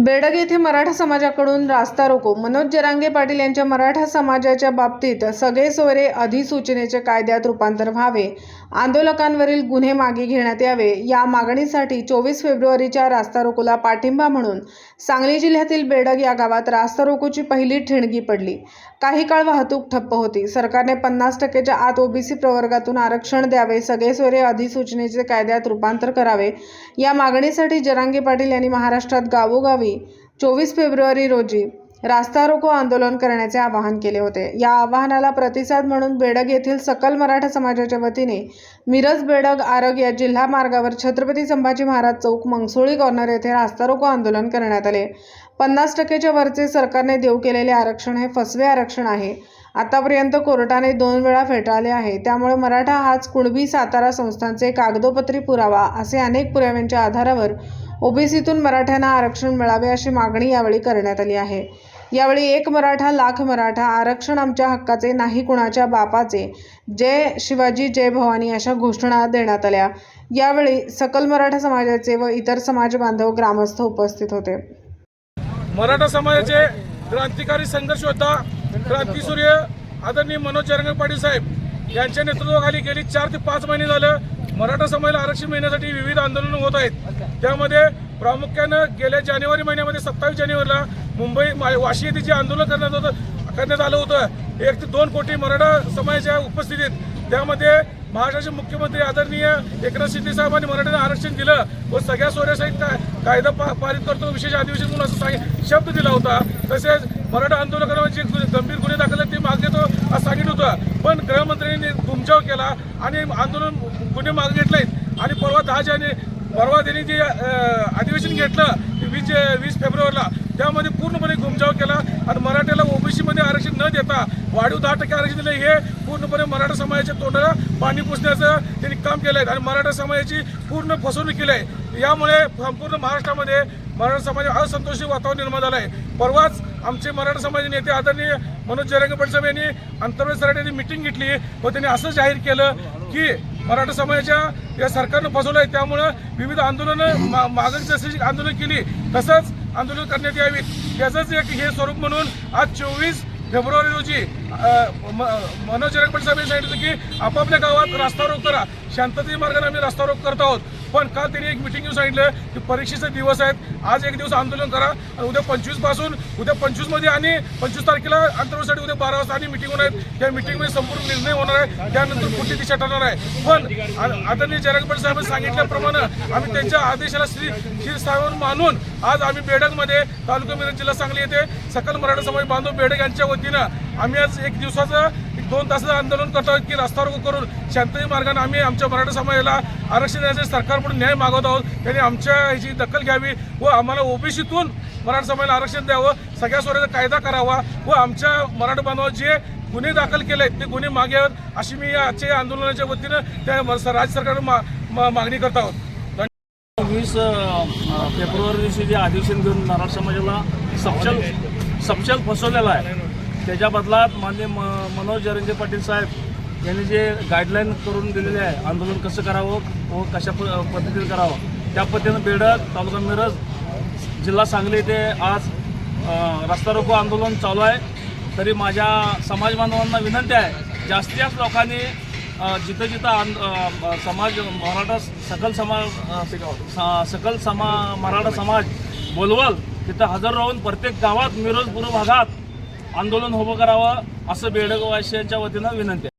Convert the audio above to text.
बेडग येथे मराठा समाजाकडून रास्ता रोको. मनोज जरांगे पाटील यांच्या मराठा समाजाच्या बाबतीत सगळे सोयरे अधिसूचनेच्या कायद्यात रूपांतर व्हावे. आंदोलकांवरील गुन्हे मागे घेण्यात यावे. या मागणीसाठी चोवीस फेब्रुवारीच्या रास्ता रोकोला पाठिंबा म्हणून सांगली जिल्ह्यातील बेडग या गावात रास्ता रोकोची पहिली ठिणगी पडली. काही काळ वाहतूक ठप्प होती. सरकारने पन्नास टक्केच्या आत ओबीसी प्रवर्गातून आरक्षण द्यावे सगळे सोयरे अधिसूचनेचे कायद्यात रूपांतर करावे. या मागणीसाठी जरांगे पाटील यांनी महाराष्ट्रात गावोगावी चोवीस फेब्रुवारी रोजी रास्ता रोको आंदोलन करण्याचे आवाहन केले होते. या आवाहनाला प्रतिसाद म्हणून बेडग येथील सकल मराठा समाजाच्या वतीने मिरज बेडग आरग या जिल्हा मार्गावर छत्रपती संभाजी महाराज चौक मंगसोळी कॉर्नर येथे रास्ता रोको आंदोलन करण्यात आले. पन्नास टक्केच्या वरचे सरकारने देऊ केलेले आरक्षण हे फसवे आरक्षण आहे. आतापर्यंत कोर्टाने दोन वेळा फेटाळले आहे. त्यामुळे मराठा हाच कुणबी सातारा संस्थांचे कागदोपत्री पुरावा असे अनेक पुराव्यांच्या आधारावर ओबीसीतून मराठ्यांना आरक्षण मिळावे अशी मागणी यावेळी करण्यात आली आहे. यावेळी एक मराठा लाख मराठा आरक्षण आमच्या हक्काचे नाही कुणाच्या बापाचे. जय शिवाजी जय भवानी अशा घोषणा देण्यात आल्या. यावेळी सकल मराठा समाजाचे व इतर समाज बांधव ग्रामस्थ उपस्थित होते. मराठा समाजाचे क्रांतिकारी संघर्ष होता. क्रांतीसूर्य आदरणीय मनोज जरंगे पाटील साहेब यांच्या नेतृत्वाखाली गेली चार ते पाच महिने झालं. मराठा समाजाला आरक्षण मिळण्यासाठी विविध आंदोलनं होत आहेत. त्यामध्ये प्रामुख्यानं गेल्या जानेवारी महिन्यामध्ये सत्तावीस जानेवारीला मुंबई वाशी येथे जे आंदोलन करण्यात होतं करण्यात आलं होतं एक ते दोन कोटी मराठा समाजाच्या उपस्थितीत. त्यामध्ये महाराष्ट्राचे मुख्यमंत्री आदरणीय एकनाथ शिंदे साहेबांनी मराठ्यांना आरक्षण दिलं. व सगळ्या सोयऱ्यासहित का- कायदा पा- पारित करतो विशेष अधिवेशन म्हणून असं सांग शब्द दिला होता. तसेच मराठा आंदोलकांवर जे गंभीर गुन्हे दाखल ते मागे घेतो असं सांगितलं होतं. पण घुमचाव केला आणि आंदोलन गुन्हे मागे घेतले आणि परवा दहा जाने परवा त्यांनी जे अधिवेशन घेतलं वीस वीस फेब्रुवारीला. त्यामध्ये पूर्णपणे घुमजाव केला. आणि मराठ्याला ओबीसीमध्ये आरक्षण न देता वाढीव दहा टक्के आरक्षण दिले हे पूर्णपणे मराठा समाजाच्या तोंडाला पाणी पुसण्याचं त्यांनी काम केलं आहे आणि मराठा समाजाची पूर्ण फसवणूक केली आहे यामुळे संपूर्ण महाराष्ट्रामध्ये मराठा समाज असंतोषी वातावरण निर्माण झालं आहे परवाच आमचे मराठा समाज नेते आदरणीय मनोज जयरंग पटसाहेब यांनी आंतरराष्ट्रीय स्तरावर मिटिंग घेतली व त्यांनी असं जाहीर केलं की मराठा समाजाच्या या सरकारनं फसवलं आहे त्यामुळं विविध आंदोलनं मा मागणी जशी आंदोलन केली. तसंच आंदोलन करण्यात यावी. त्याचंच एक हे स्वरूप म्हणून आज चोवीस फेब्रुवारी रोजी म- मनोज जरंग साहेब यांनी सांगितलं की आपापल्या गावात रास्ता रोक करा. शांततेच्या मार्गाने आम्ही रास्ता रोक करत आहोत. पण का त्यांनी एक मिटिंग घेऊन सांगितलं की परीक्षेचे दिवस आहेत. आज एक दिवस आंदोलन करा आणि उद्या पंचवीसपासून उद्या पंचवीसमध्ये आणि पंचवीस तारखेला आंतरराष्ट्रीय उद्या बारा वाजता आणि मिटिंग होणार आहे. त्या मिटिंगमध्ये संपूर्ण निर्णय होणार आहे. त्यानंतर पुढची दिशा ठरणार आहे. पण आदरणीय जयरंग पाटील साहेबांनी सांगितल्याप्रमाणे आम्ही त्यांच्या आदेशाला श्री शिरस्थावर मानून आज आम्ही बेडकमध्ये तालुका मिरज जिल्हा सांगली येथे सकल मराठा समाज बांधव बेडक यांच्या वतीनं आम्ही आज एक दिवसाचं एक दोन तासाचं आंदोलन करतो आहोत की रस्ता रोको करून शांततेच्या मार्गाने आम्ही आमच्या मराठा समाजाला आरक्षण देण्यासाठी सरकारकडून न्याय मागवत आहोत. त्यांनी आमच्या ह्याची दखल घ्यावी व आम्हाला ओबीसीतून मराठा समाजाला आरक्षण द्यावं. सगळ्या स्वराचा कायदा करावा व आमच्या मराठा बांधवात जे गुन्हे दाखल केले आहेत ते गुन्हे मागे अशी मी आजच्या आंदोलनाच्या वतीनं त्या राज्य सरकारनं मा- मा- मागणी करत आहोत. वीस फेब्रुवारी दिवशी जे अधिवेशन घेऊन मराठा समाजाला सपशल सपशल फसवलेला आहे. त्याच्या बदलात मान्य म मनोज जरंगे पाटील साहेब यांनी जे गाईडलाईन करून दिलेले आहे आंदोलन कसं करावं व कशा प पद्धतीने करावं त्या पद्धतीनं बेडक तालुका मिरज जिल्हा सांगली येथे आज रस्ता रोको आंदोलन चालू आहे. तरी माझ्या समाज बांधवांना विनंती आहे जास्तीत जास्त लोकांनी जिथं जिथं आंद समाज मराठा सकल समाज सकल समा मराठा समाज बोलवल तिथं हजर राहून प्रत्येक गावात मिरज पूर्व भागात आंदोलन उभं करावं असं बेडगवासियांच्या वतीनं विनंती आहे.